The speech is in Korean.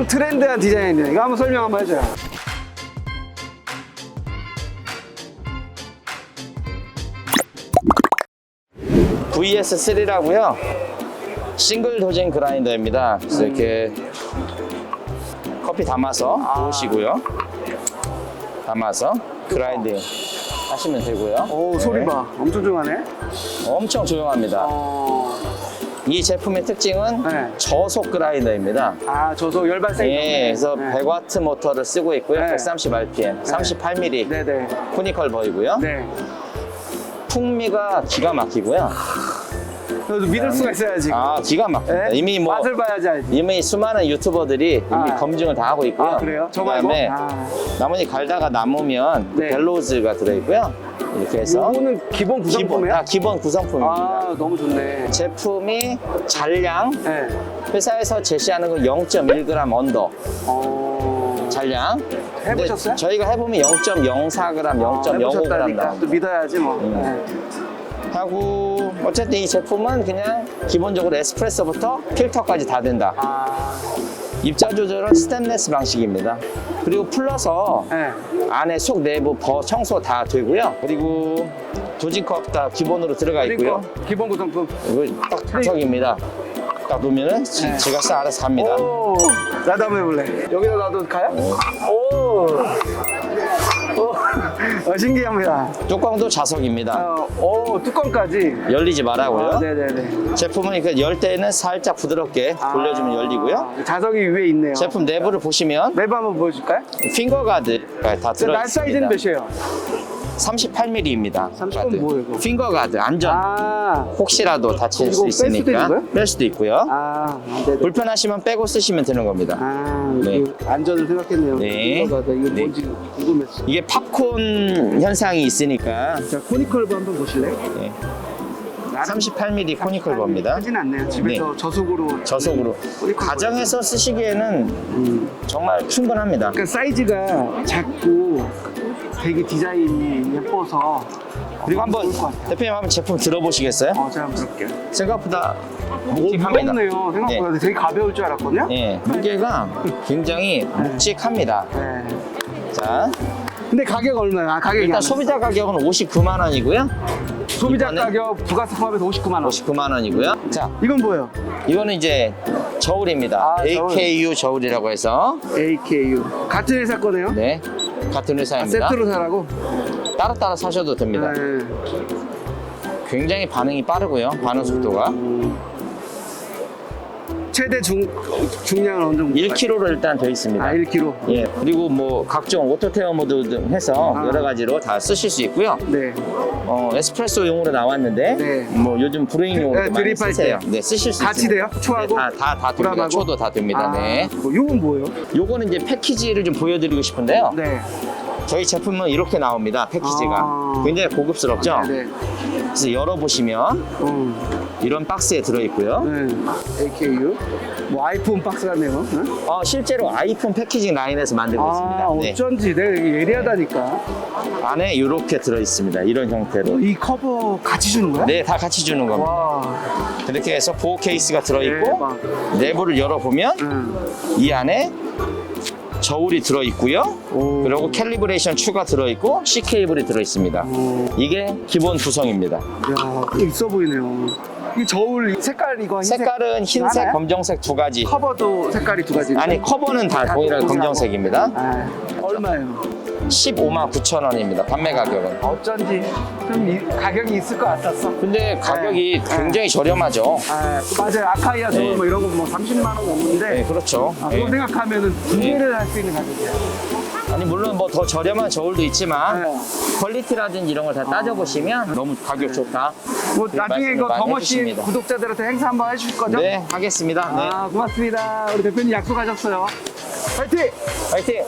좀 트렌드한 디자인이네. 이거 한번 설명 한번 해줘요. VS3라고요. 싱글 도징 그라인더입니다. 그래서 이렇게 커피 담아서 부으시고요. 담아서 그라인딩 하시면 되고요. 오, 소리 네. 봐. 엄청 조용하네. 엄청 조용합니다. 어, 이 제품의 특징은 네. 저속 그라인더입니다. 아, 저도 열발생. 예, 그래서 네. 100와트 모터를 쓰고 있고요. 네. 130rpm, 38mm 네네. 코니컬 버이고요. 네. 풍미가 기가 막히고요. 그래도 믿을 수가 있어야지. 아, 기가 막힙니다. 네? 이미 뭐 맛을 봐야지 알지. 이미 수많은 유튜버들이 이미 아. 검증을 다 하고 있고요. 아, 그래요? 저 말고? 그다음에 아. 나뭇잎 갈다가 남으면 네. 벨로즈가 들어있고요. 이렇게 해서 이거는 기본 기본, 구성품이야? 다 기본 구성품입니다. 아, 너무 좋네. 제품이 잔량 네. 회사에서 제시하는 건 0.1g 언더 어. 잔량. 해보셨어요? 저희가 해보면 0.04g, 어, 0.05g 해보셨다니까 나옵니다. 또 믿어야지 뭐. 음. 네. 하고 어쨌든 이 제품은 그냥 기본적으로 에스프레소부터 필터까지 다 된다. 아, 입자 조절은 스테인레스 방식입니다. 그리고 풀러서 네. 안에 속 내부 버 청소 다 되고요. 그리고 도진컵 다 기본으로 들어가 있고요. 기본 구성품. 이거 딱 자석입니다. 딱 놓으면은 지- 네. 싹 알아서 갑니다. 오, 나도 한번 해볼래. 여기다 놔도 가요? 오. 오. 어, 신기합니다. 뚜껑도 자석입니다. 어, 오, 뚜껑까지. 열리지 말라고요. 아, 네네네. 제품은 이렇게 열 때는 살짝 부드럽게 돌려주면 열리고요. 아, 자석이 위에 있네요. 제품 내부를 보시면 내부 한번 보여줄까요? 핑거 가드가 다저 들어 날 사이즈는 있습니다. 몇이에요? 38mm입니다. 38은 뭐예요, 이거? 핑거 가드 안전. 아, 혹시라도 다칠 이거 수 뺄 수도 있으니까 있는 거예요? 뺄 수도 있고요. 아, 네 네. 불편하시면 빼고 쓰시면 되는 겁니다. 아, 네. 그 안전을 생각했네요. 네. 이거 이거 네. 뭔지 궁금했어. 이게 팝콘 현상이 있으니까 자, 코니컬브 한번 보실래요? 네. 38mm 코니컬 버입니다. 하진 않네요. 집에서 저속으로. 저속으로 코니컬 가정에서 쓰시기에는 음. 정말 충분합니다. 그러니까 사이즈가 작고 되게 디자인이 예뻐서 그리고 한번 좋을 것 같아요. 대표님 한번 제품 들어보시겠어요? 어, 제가 한번 들을게요. 생각보다 오, 묵직합니다. 무겁네요. 생각보다 되게 가벼울 줄 알았거든요. 예, 무게가 굉장히 묵직합니다. 네. 자, 근데 가격 얼마야? 아, 가격이 일단 안 소비자 가격은 59만 원이고요. 소비자 이거는- 가격 부가세 포함해서 59만 원. 59만 원이고요. 자, 이건 뭐예요? 이거는 이제 저울입니다. 아, 저울. AKU 저울이라고 해서 AKU. 같은 회사 거네요? 네 같은 아, 회사입니다. 세트로 사라고? 따로 따로 사셔도 됩니다. 네. 굉장히 반응이 빠르고요. 반응 속도가 최대 중 중량은 어느 정도? 1kg로 일단 되어 있습니다. 아, 1kg. 예, 그리고 뭐 각종 오토 테어 모드 등 해서 아. 여러 가지로 다 쓰실 수 있고요. 네. 어, 에스프레소용으로 나왔는데 네. 뭐 요즘 브루잉용으로 네, 많이 드립할 쓰세요. 때. 네, 쓰실 수 같이 있습니다. 돼요? 초하고? 네, 다, 다, 다 됩니다. 불합하고? 초도 다 됩니다. 네. 뭐, 요건 뭐예요? 요거는 이제 패키지를 좀 보여드리고 싶은데요. 네. 저희 제품은 이렇게 나옵니다. 패키지가 아. 굉장히 고급스럽죠. 네. 그래서 열어보시면 음. 이런 박스에 들어있고요. 네. AKU. 뭐 아이폰 박스 같네요. 네? 어, 실제로 아이폰 패키징 라인에서 만들고 아, 있습니다. 네. 어쩐지 내가 이게 예리하다니까. 안에 이렇게 들어있습니다. 이런 형태로. 이 커버 같이 주는 거야? 네, 다 같이 주는 겁니다. 와. 이렇게 해서 보호 케이스가 들어있고 대박. 내부를 열어보면 응. 이 안에 저울이 들어있고요. 오. 그리고 캘리브레이션 추가 들어있고 C 케이블이 들어있습니다. 오. 이게 기본 구성입니다. 야, 있어 보이네요. 이 저울 색깔 이거 흰색 색깔은 흰색, 하나요? 검정색 두 가지. 커버도 색깔이 두 가지. 아니 커버는 다 동일하고. 검정색입니다. 아, 얼마예요? 15만 9천 원입니다. 판매 가격은. 어쩐지 좀 이- 가격이 있을 것 같았어. 근데 가격이 네. 굉장히 저렴하죠. 아, 맞아요. 아카이아 네. 뭐 이런 거 뭐 30만 원 넘는데 네, 그렇죠. 아, 네. 그거 생각하면은 두 네. 개를 할 수 있는 가격이야. 아니 물론 뭐 더 저렴한 저울도 있지만 네. 퀄리티라든지 이런 걸 다 따져보시면 너무 가격 좋다. 뭐 네, 나중에 이거 많이 해주십니다. 구독자들한테 행사 한번 해주실 거죠? 네, 하겠습니다. 네. 아, 고맙습니다. 우리 대표님 약속하셨어요. 파이팅! 화이팅!